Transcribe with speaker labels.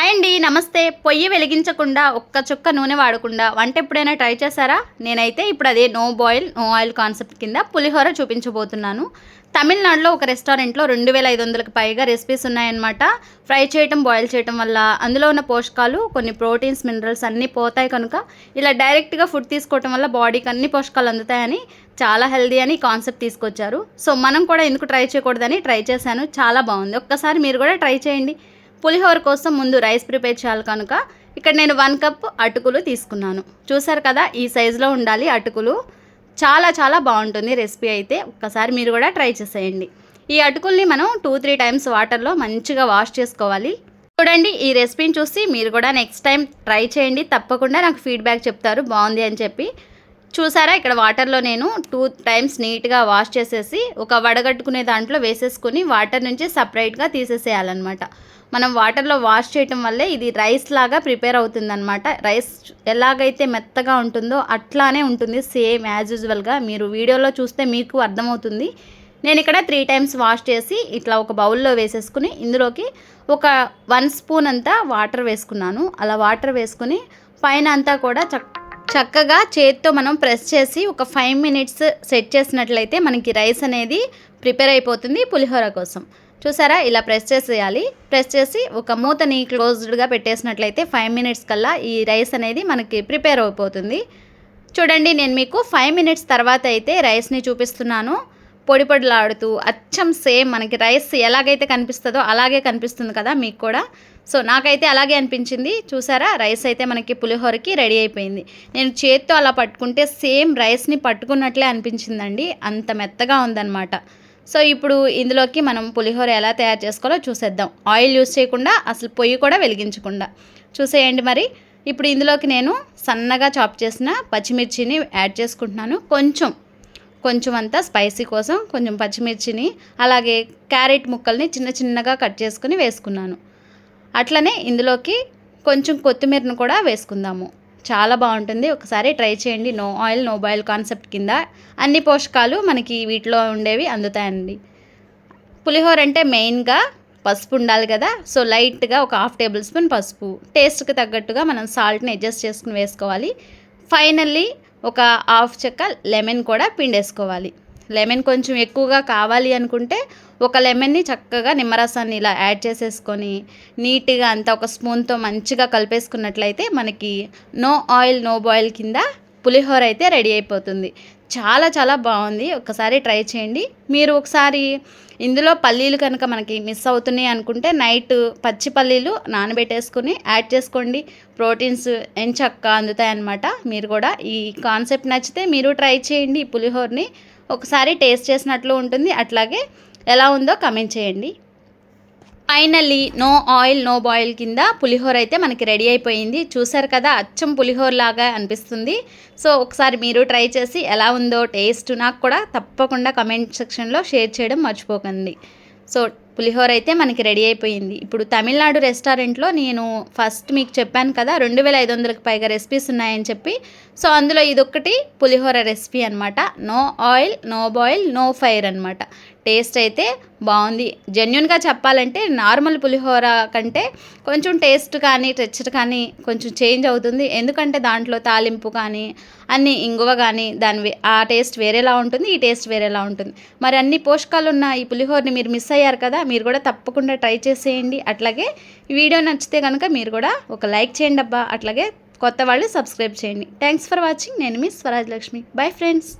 Speaker 1: Hi అండి నమస్తే. పొయ్యి వెలిగించకుండా ఒక్క చుక్క నూనె వాడకుండా వంట ఎప్పుడైనా ట్రై చేశారా? నేనైతే ఇప్పుడు అదే no boil no oil concept కింద పులిహోర చూపించబోతున్నాను. తమిళనాడులో ఒక రెస్టారెంట్లో రెండు వేల ఐదు వందలకు పైగా రెసిపీస్ ఉన్నాయన్నమాట. ఫ్రై చేయటం బాయిల్ చేయటం వల్ల అందులో ఉన్న పోషకాలు కొన్ని ప్రోటీన్స్ మినరల్స్ అన్నీ పోతాయి కనుక ఇలా డైరెక్ట్గా ఫుడ్ తీసుకోవటం వల్ల బాడీకి అన్ని పోషకాలు అందుతాయని చాలా హెల్దీ అని కాన్సెప్ట్ తీసుకొచ్చారు. సో మనం కూడా ఎందుకు ట్రై చేయకూడదని ట్రై చేశాను. చాలా బాగుంది. ఒక్కసారి మీరు కూడా ట్రై చేయండి. పులిహోర కోసం ముందు రైస్ ప్రిపేర్ చేయాలి కనుక ఇక్కడ నేను వన్ కప్ అటుకులు తీసుకున్నాను. చూసారు కదా ఈ సైజులో ఉండాలి అటుకులు. చాలా చాలా బాగుంటుంది రెసిపీ అయితే. ఒక్కసారి మీరు కూడా ట్రై చేసేయండి. ఈ అటుకుల్ని మనం టూ త్రీ టైమ్స్ వాటర్లో మంచిగా వాష్ చేసుకోవాలి. చూడండి ఈ రెసిపీని చూసి మీరు కూడా నెక్స్ట్ టైం ట్రై చేయండి. తప్పకుండా నాకు ఫీడ్బ్యాక్ చెప్తారు. బాగుంది అని చెప్పి. చూసారా? ఇక్కడ వాటర్లో నేను టూ టైమ్స్ నీట్గా వాష్ చేసేసి ఒక వడగట్టుకునే దాంట్లో వేసేసుకుని వాటర్ నుంచి సపరేట్గా తీసేసేయాలన్నమాట. మనం వాటర్లో వాష్ చేయటం వల్లే ఇది రైస్ లాగా ప్రిపేర్ అవుతుందన్నమాట. రైస్ ఎలాగైతే మెత్తగా ఉంటుందో అట్లానే ఉంటుంది. సేమ్ యాజ్ యూజువల్గా మీరు వీడియోలో చూస్తే మీకు అర్థమవుతుంది. నేను ఇక్కడ త్రీ టైమ్స్ వాష్ చేసి ఇట్లా ఒక బౌల్లో వేసేసుకుని ఇందులోకి ఒక వన్ స్పూన్ అంతా వాటర్ వేసుకున్నాను. అలా వాటర్ వేసుకుని పైన అంతా కూడా చక్క చక్కగా చేతితో మనం ప్రెస్ చేసి ఒక ఫైవ్ మినిట్స్ సెట్ చేసినట్లయితే మనకి రైస్ అనేది ప్రిపేర్ అయిపోతుంది పులిహోర కోసం. చూసారా? ఇలా ప్రెస్ చేసేయాలి. ప్రెస్ చేసి ఒక మూతని క్లోజ్డ్గా పెట్టేసినట్లయితే ఫైవ్ మినిట్స్ కల్లా ఈ రైస్ అనేది మనకి ప్రిపేర్ అయిపోతుంది. చూడండి నేను మీకు ఫైవ్ మినిట్స్ తర్వాత అయితే రైస్ని చూపిస్తున్నాను. పొడి పొడిలాడుతూ అచ్చం సేమ్ మనకి రైస్ ఎలాగైతే కనిపిస్తుందో అలాగే కనిపిస్తుంది కదా మీకు కూడా. సో నాకైతే అలాగే అనిపించింది. చూసారా? రైస్ అయితే మనకి పులిహోరకి రెడీ అయిపోయింది. నేను చేత్తో అలా పట్టుకుంటే సేమ్ రైస్ని పట్టుకున్నట్లే అనిపించిందండి. అంత మెత్తగా ఉందన్నమాట. సో ఇప్పుడు ఇందులోకి మనం పులిహోర ఎలా తయారు చేసుకోవాలో చూసేద్దాం. ఆయిల్ యూస్ చేయకుండా అసలు పొయ్యి కూడా వెలిగించకుండా. చూసేయండి మరి. ఇప్పుడు ఇందులోకి నేను సన్నగా చాప్ చేసిన పచ్చిమిర్చిని యాడ్ చేసుకుంటున్నాను. కొంచెం కొంచెం అంతా స్పైసీ కోసం కొంచెం పచ్చిమిర్చిని అలాగే క్యారెట్ ముక్కల్ని చిన్న చిన్నగా కట్ చేసుకుని వేసుకున్నాను. అట్లనే ఇందులోకి కొంచెం కొత్తిమీరను కూడా వేసుకుందాము. చాలా బాగుంటుంది. ఒకసారి ట్రై చేయండి. No oil no boil concept కింద. అన్ని పోషకాలు మనకి వీటిలో ఉండేవి అందుతాయండి. పులిహోర అంటే మెయిన్గా పసుపు ఉండాలి కదా. సో లైట్గా ఒక హాఫ్ టేబుల్ స్పూన్ పసుపు. టేస్ట్కి తగ్గట్టుగా మనం సాల్ట్ని అడ్జస్ట్ చేసుకుని వేసుకోవాలి. ఫైనల్లీ ఒక హాఫ్ చెక్క లెమన్ కూడా పిండేసుకోవాలి. లెమన్ కొంచెం ఎక్కువగా కావాలి అనుకుంటే ఒక లెమన్ని చక్కగా నిమ్మరసాన్ని ఇలా యాడ్ చేసేసుకొని నీట్గా అంతా ఒక స్పూన్తో మంచిగా కలిపేసుకున్నట్లయితే మనకి నో ఆయిల్ నో బాయిల్ కింద పులిహోర అయితే రెడీ అయిపోతుంది. చాలా చాలా బాగుంది. ఒకసారి ట్రై చేయండి. మీరు ఒకసారి ఇందులో పల్లీలు కనుక మనకి మిస్ అవుతున్నాయి అనుకుంటే నైట్ పచ్చి పల్లీలు నానబెట్టేసుకొని యాడ్ చేసుకోండి. ప్రోటీన్స్ ఎంచక్క అందుతాయి అన్నమాట మీరు కూడా ఈ కాన్సెప్ట్ నచ్చితే మీరు ట్రై చేయండి ఈ పులిహోరని. ఒకసారి టేస్ట్ చేసినట్లు ఉంటుంది. అట్లాగే ఎలా ఉందో కమెంట్ చేయండి. Finally no oil no boil కింద పులిహోర అయితే మనకి రెడీ అయిపోయింది. చూసారు కదా అచ్చం పులిహోర లాగా అనిపిస్తుంది. సో ఒకసారి మీరు ట్రై చేసి ఎలా ఉందో టేస్ట్ నాకు కూడా తప్పకుండా కమెంట్ సెక్షన్లో షేర్ చేయడం మర్చిపోకండి. సో పులిహోర అయితే మనకి రెడీ అయిపోయింది. ఇప్పుడు తమిళనాడు రెస్టారెంట్లో నేను ఫస్ట్ మీకు చెప్పాను కదా రెండు వేల ఐదు వందలకు పైగా రెసిపీస్ ఉన్నాయని చెప్పి. సో అందులో ఇదొక్కటి పులిహోర రెసిపీ అనమాట no oil no boil no fire అనమాట టేస్ట్ అయితే బాగుంది. జెన్యున్గా చెప్పాలంటే నార్మల్ పులిహోర కంటే కొంచెం టేస్ట్ కానీ టెక్చర్ కానీ కొంచెం చేంజ్ అవుతుంది. ఎందుకంటే దాంట్లో తాలింపు కానీ అన్ని ఇంగువ కానీ దాని ఆ టేస్ట్ వేరేలా ఉంటుంది ఈ టేస్ట్ వేరేలా ఉంటుంది. మరి అన్ని పోషకాలు ఉన్న ఈ పులిహోరని మీరు మిస్ అయ్యారు కదా మీరు కూడా తప్పకుండా ట్రై చేసేయండి. అట్లాగే ఈ వీడియో నచ్చితే కనుక మీరు కూడా ఒక లైక్ చేయండి అబ్బా అట్లాగే కొత్త వాళ్ళు సబ్స్క్రైబ్ చేయండి. థ్యాంక్స్ ఫర్ వాచింగ్ నేను మీ స్వరాజ్ లక్ష్మి. Bye friends